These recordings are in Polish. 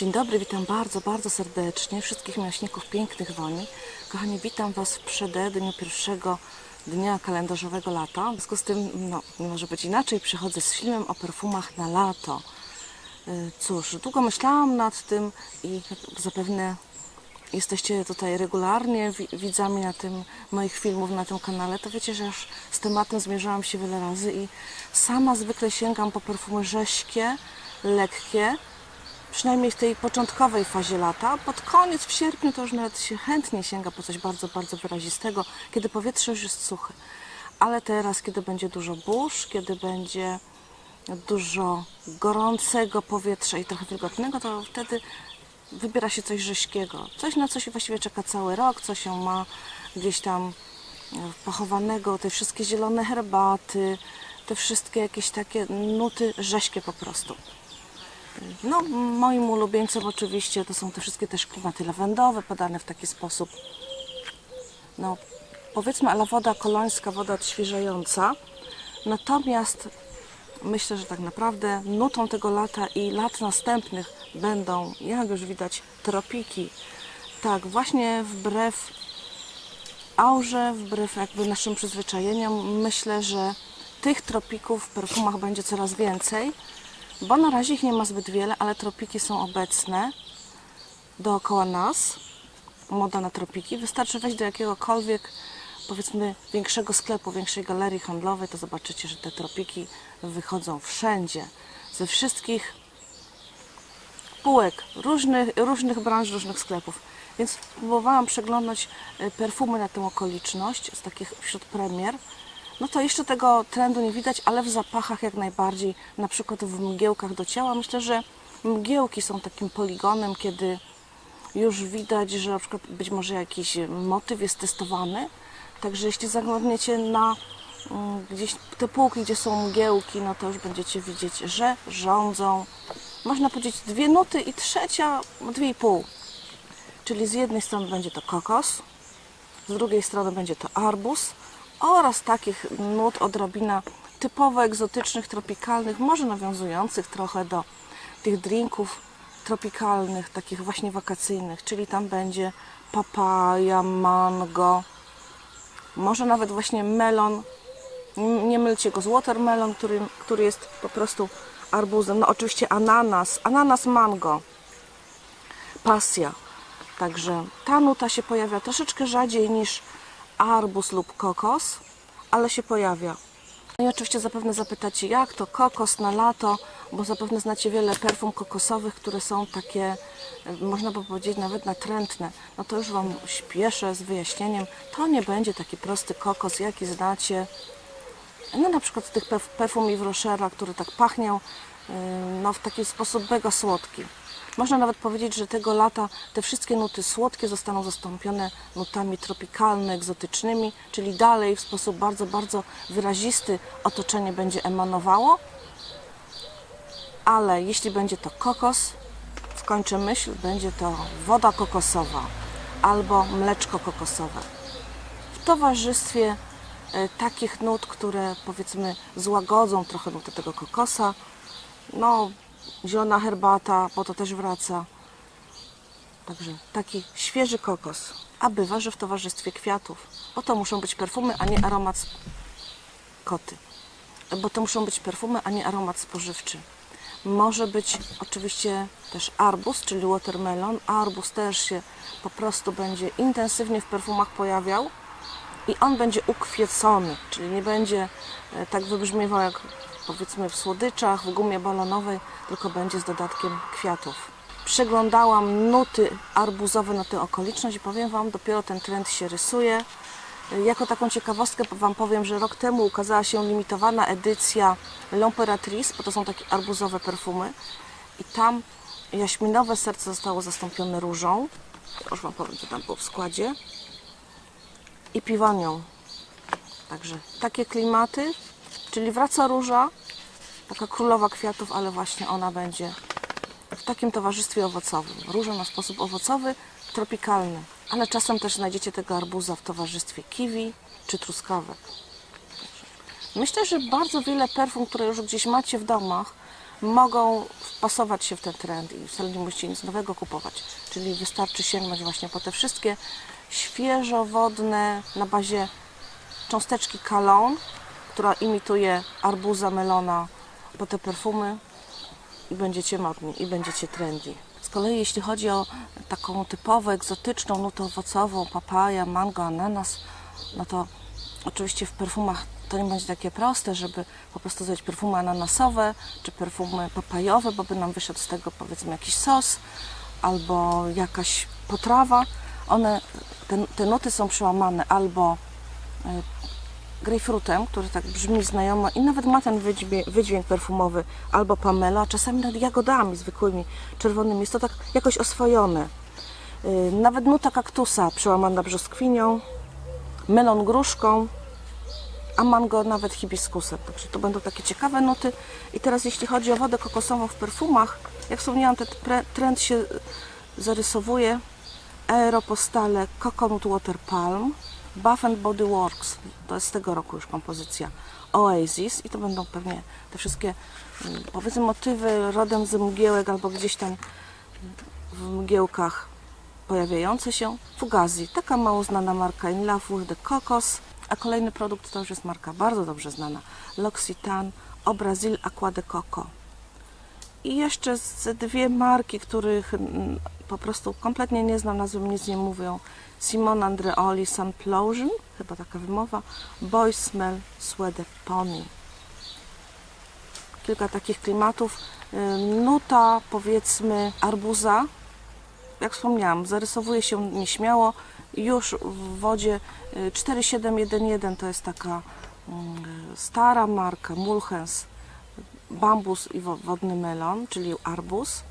Dzień dobry, witam bardzo, bardzo serdecznie wszystkich miłośników pięknych woni. Kochani, witam Was w przededniu pierwszego dnia kalendarzowego lata. W związku z tym, no, nie może być inaczej, przychodzę z filmem o perfumach na lato. Y, Cóż, długo myślałam nad tym i zapewne jesteście tutaj regularnie wi- widzami na tym moich filmów na tym kanale, to wiecie, że już z tematem zmierzałam się wiele razy i sama zwykle sięgam po perfumy rześkie, lekkie, przynajmniej w tej początkowej fazie lata. Pod koniec, w sierpniu, to już nawet się chętnie sięga po coś bardzo, bardzo wyrazistego, kiedy powietrze już jest suche. Ale teraz, kiedy będzie dużo burz, kiedy będzie dużo gorącego powietrza i trochę wilgotnego, to wtedy wybiera się coś rześkiego. Coś, na co się właściwie czeka cały rok, co się ma gdzieś tam e, pochowanego, te wszystkie zielone herbaty, te wszystkie jakieś takie nuty rześkie po prostu. No, moim ulubieńcem oczywiście to są te wszystkie też klimaty lawendowe, podane w taki sposób. No, powiedzmy, ale woda kolońska, woda odświeżająca. Natomiast myślę, że tak naprawdę nutą tego lata i lat następnych będą, jak już widać, tropiki. Tak, właśnie wbrew aurze, wbrew jakby naszym przyzwyczajeniom, myślę, że tych tropików w perfumach będzie coraz więcej, bo na razie ich nie ma zbyt wiele, ale tropiki są obecne dookoła nas. Moda na tropiki. Wystarczy wejść do jakiegokolwiek, powiedzmy, większego sklepu, większej galerii handlowej, to zobaczycie, że te tropiki wychodzą wszędzie. Ze wszystkich półek różnych, różnych branż, różnych sklepów. Więc próbowałam przeglądać e, perfumy na tę okoliczność z takich wśród premier. No to jeszcze tego trendu nie widać, ale w zapachach jak najbardziej, na przykład w mgiełkach do ciała. Myślę, że mgiełki są takim poligonem, kiedy już widać, że na przykład być może jakiś motyw jest testowany. Także jeśli zaglądniecie na mm, gdzieś te półki, gdzie są mgiełki, no to już będziecie widzieć, że rządzą, można powiedzieć, dwie nuty i trzecia, dwie i pół. Czyli z jednej strony będzie to kokos, z drugiej strony będzie to arbuz oraz takich nut odrobina typowo egzotycznych, tropikalnych, może nawiązujących trochę do tych drinków tropikalnych, takich właśnie wakacyjnych, czyli tam będzie papaja, mango, może nawet właśnie melon. Nie mylcie go z watermelon, który, który jest po prostu arbuzem. No oczywiście ananas, ananas mango, pasja. Także ta nuta się pojawia troszeczkę rzadziej niż arbuz lub kokos, ale się pojawia. No i oczywiście zapewne zapytacie, jak to kokos na lato, bo zapewne znacie wiele perfum kokosowych, które są takie, e, można by powiedzieć, nawet natrętne. No to już Wam śpieszę z wyjaśnieniem. To nie będzie taki prosty kokos, jaki znacie. No na przykład z tych perf- perfum Yves Rochera, które tak pachnią yy, no, w taki sposób mega słodki. Można nawet powiedzieć, że tego lata te wszystkie nuty słodkie zostaną zastąpione nutami tropikalnymi, egzotycznymi, czyli dalej w sposób bardzo, bardzo wyrazisty otoczenie będzie emanowało. Ale jeśli będzie to kokos, skończę myśl, będzie to woda kokosowa albo mleczko kokosowe w towarzystwie e, takich nut, które powiedzmy złagodzą trochę nutę tego kokosa. No, zielona herbata, po to też wraca. Także taki świeży kokos. A bywa, że w towarzystwie kwiatów. Bo to muszą być perfumy, a nie aromat koty. Bo to muszą być perfumy, a nie aromat spożywczy. Może być oczywiście też arbuz, czyli watermelon. Arbuz też się po prostu będzie intensywnie w perfumach pojawiał i on będzie ukwiecony, czyli nie będzie e, tak wybrzmiewał jak powiedzmy w słodyczach, w gumie balonowej, tylko będzie z dodatkiem kwiatów. Przeglądałam nuty arbuzowe na tę okoliczność i powiem Wam, dopiero ten trend się rysuje. Jako taką ciekawostkę Wam powiem, że rok temu ukazała się limitowana edycja L'Imperatrice, bo to są takie arbuzowe perfumy i tam jaśminowe serce zostało zastąpione różą. Już Wam powiem, co tam było w składzie i piwonią. Także takie klimaty, czyli wraca róża, taka królowa kwiatów, ale właśnie ona będzie w takim towarzystwie owocowym. Róża na sposób owocowy, tropikalny, ale czasem też znajdziecie tego arbuza w towarzystwie kiwi czy truskawek. Myślę, że bardzo wiele perfum, które już gdzieś macie w domach, mogą wpasować się w ten trend i wcale nie musicie nic nowego kupować. Czyli wystarczy sięgnąć właśnie po te wszystkie świeżowodne na bazie cząsteczki kalon, która imituje arbuza, melona, po te perfumy i będziecie modni, i będziecie trendy. Z kolei jeśli chodzi o taką typowo egzotyczną nutę owocową, papaja, mango, ananas, no to oczywiście w perfumach to nie będzie takie proste, żeby po prostu zrobić perfumy ananasowe czy perfumy papajowe, bo by nam wyszedł z tego powiedzmy jakiś sos albo jakaś potrawa. One, te, te nuty są przełamane albo y, grejpfrutem, który tak brzmi znajomo i nawet ma ten wydźwięk, perfumowy, albo pamela, czasami nawet jagodami zwykłymi, czerwonymi. Jest to tak jakoś oswojone. Yy, Nawet nuta kaktusa przełamana brzoskwinią, melon gruszką, a mango nawet hibiskusem. Także to będą takie ciekawe nuty. I teraz jeśli chodzi o wodę kokosową w perfumach, jak wspomniałam, ten trend się zarysowuje. Aeropostale Coconut Water Palm, Bath and Body Works, to jest z tego roku już kompozycja Oasis i to będą pewnie te wszystkie mm, powiedzmy motywy rodem z mgiełek albo gdzieś tam w mgiełkach pojawiające się. Fugazi, taka mało znana marka In Love with the Cocos, a kolejny produkt to już jest marka bardzo dobrze znana L'Occitane o Brazil Aqua de Coco. I jeszcze z dwie marki, których mm, po prostu kompletnie nie znam, nazwy nic nie mówią. Simon Andreoli Sunplosion, chyba taka wymowa. Boy Smell Sweater Pony. Kilka takich klimatów. Nuta powiedzmy arbuza, jak wspomniałam, zarysowuje się nieśmiało. Już w wodzie y, 4711 to jest taka mm, stara marka Mulhens bambus i wo- wodny melon, czyli arbuz,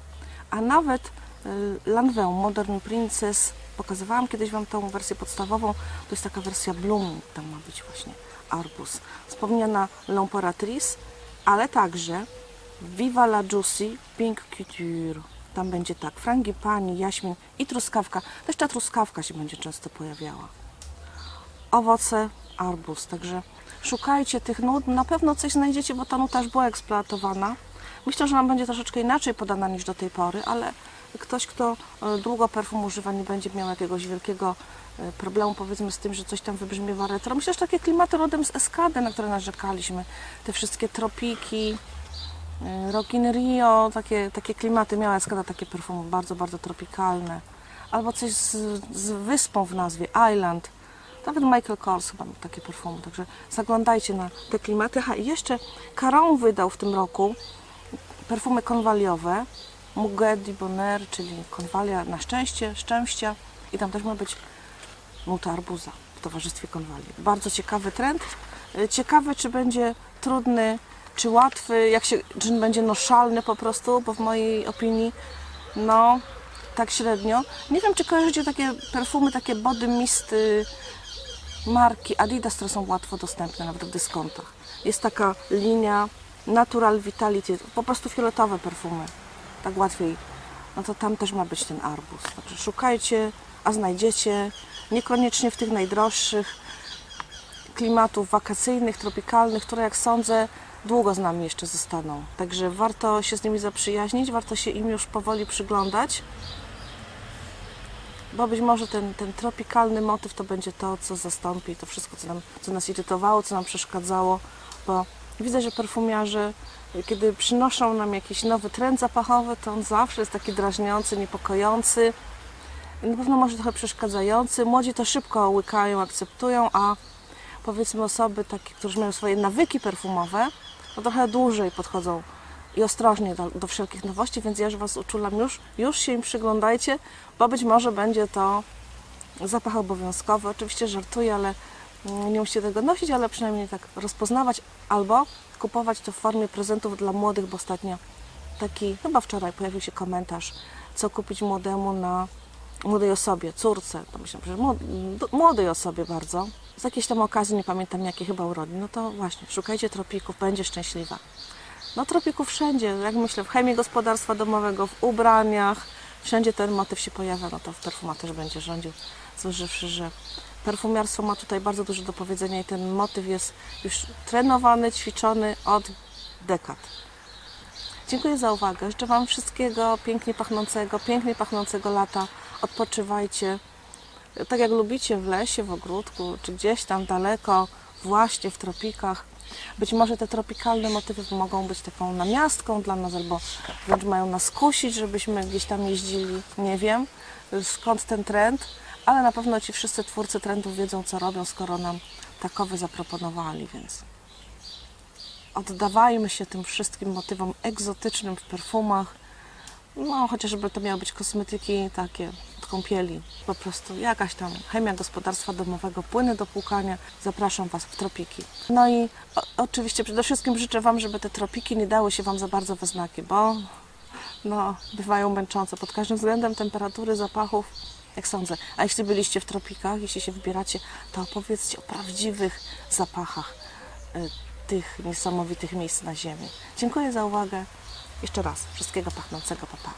a nawet y, Lanvin Modern Princess. Pokazywałam kiedyś Wam tą wersję podstawową. To jest taka wersja Bloom, tam ma być właśnie arbuz. Wspomniana L'Imperatrice, ale także Viva la Juicy Pink Couture. Tam będzie tak, frangipani, jaśmin i truskawka. Też ta truskawka się będzie często pojawiała owoce, arbuz. Także szukajcie tych nut. Na pewno coś znajdziecie, bo ta nuta już była eksploatowana. Myślę, że Wam będzie troszeczkę inaczej podana niż do tej pory, ale ktoś, kto e, długo perfum używa, nie będzie miał jakiegoś wielkiego e, problemu, powiedzmy, z tym, że coś tam wybrzmiewa retro. Myślę, że takie klimaty rodem z Eskady, na które narzekaliśmy. Te wszystkie tropiki, e, Rock in Rio, takie, takie klimaty miała Eskada, takie perfumy bardzo, bardzo tropikalne. Albo coś z, z wyspą w nazwie, Island. Nawet Michael Kors chyba takie perfumy, także zaglądajcie na te klimaty. Aha, i jeszcze Caron wydał w tym roku perfumy konwaliowe, Muguet di Bonheur, czyli konwalia na szczęście, szczęścia i tam też ma być nuta arbuza w towarzystwie konwali. Bardzo ciekawy trend. Y, Ciekawe, czy będzie trudny, czy łatwy, jak się, czy będzie noszalny po prostu, bo w mojej opinii, no, tak średnio. Nie wiem, czy kojarzycie takie perfumy, takie body misty marki Adidas, które są łatwo dostępne nawet w dyskontach. Jest taka linia Natural Vitality, po prostu fioletowe perfumy, tak łatwiej. No to tam też ma być ten arbuz. Także szukajcie, a znajdziecie. Niekoniecznie w tych najdroższych klimatów wakacyjnych, tropikalnych, które jak sądzę długo z nami jeszcze zostaną. Także warto się z nimi zaprzyjaźnić, warto się im już powoli przyglądać bo być może ten, ten tropikalny motyw to będzie to, co zastąpi to wszystko, co, nam, co nas irytowało, co nam przeszkadzało, bo widzę, że perfumiarze, kiedy przynoszą nam jakiś nowy trend zapachowy, to on zawsze jest taki drażniący, niepokojący, na pewno może trochę przeszkadzający. Młodzi to szybko łykają, akceptują, a powiedzmy osoby takie, które mają swoje nawyki perfumowe, to trochę dłużej podchodzą i ostrożnie do, do wszelkich nowości, więc ja już Was uczulam już, już się im przyglądajcie, bo być może będzie to zapach obowiązkowy. Oczywiście żartuję, ale nie musicie tego nosić, ale przynajmniej tak rozpoznawać albo kupować to w formie prezentów dla młodych, bo ostatnio taki, chyba wczoraj pojawił się komentarz, co kupić młodemu na młodej osobie, córce, to myślę, że młodej osobie bardzo, z jakiejś tam okazji, nie pamiętam jakie chyba urodzin, no to właśnie, szukajcie tropików, będzie szczęśliwa. No tropików wszędzie, jak myślę, w chemii gospodarstwa domowego, w ubraniach, wszędzie ten motyw się pojawia, no to w perfumach też będzie rządził, zważywszy, że perfumiarstwo ma tutaj bardzo dużo do powiedzenia i ten motyw jest już trenowany, ćwiczony od dekad. Dziękuję za uwagę. Życzę Wam wszystkiego pięknie pachnącego, pięknie pachnącego lata. Odpoczywajcie tak jak lubicie w lesie, w ogródku, czy gdzieś tam daleko, właśnie w tropikach. Być może te tropikalne motywy mogą być taką namiastką dla nas, albo wręcz mają nas kusić, żebyśmy gdzieś tam jeździli. Nie wiem skąd ten trend, ale na pewno ci wszyscy twórcy trendów wiedzą, co robią, skoro nam takowy zaproponowali, więc oddawajmy się tym wszystkim motywom egzotycznym w perfumach. No, chociażby to miały być kosmetyki takie od kąpieli. Po prostu jakaś tam chemia gospodarstwa domowego, płyny do płukania. Zapraszam Was w tropiki. No i o, oczywiście przede wszystkim życzę Wam, żeby te tropiki nie dały się Wam za bardzo we znaki, bo no, bywają męczące pod każdym względem temperatury, zapachów, jak sądzę. A jeśli byliście w tropikach, jeśli się wybieracie, to opowiedzcie o prawdziwych zapachach y, tych niesamowitych miejsc na ziemi. Dziękuję za uwagę. Jeszcze raz, wszystkiego pachnącego, papa.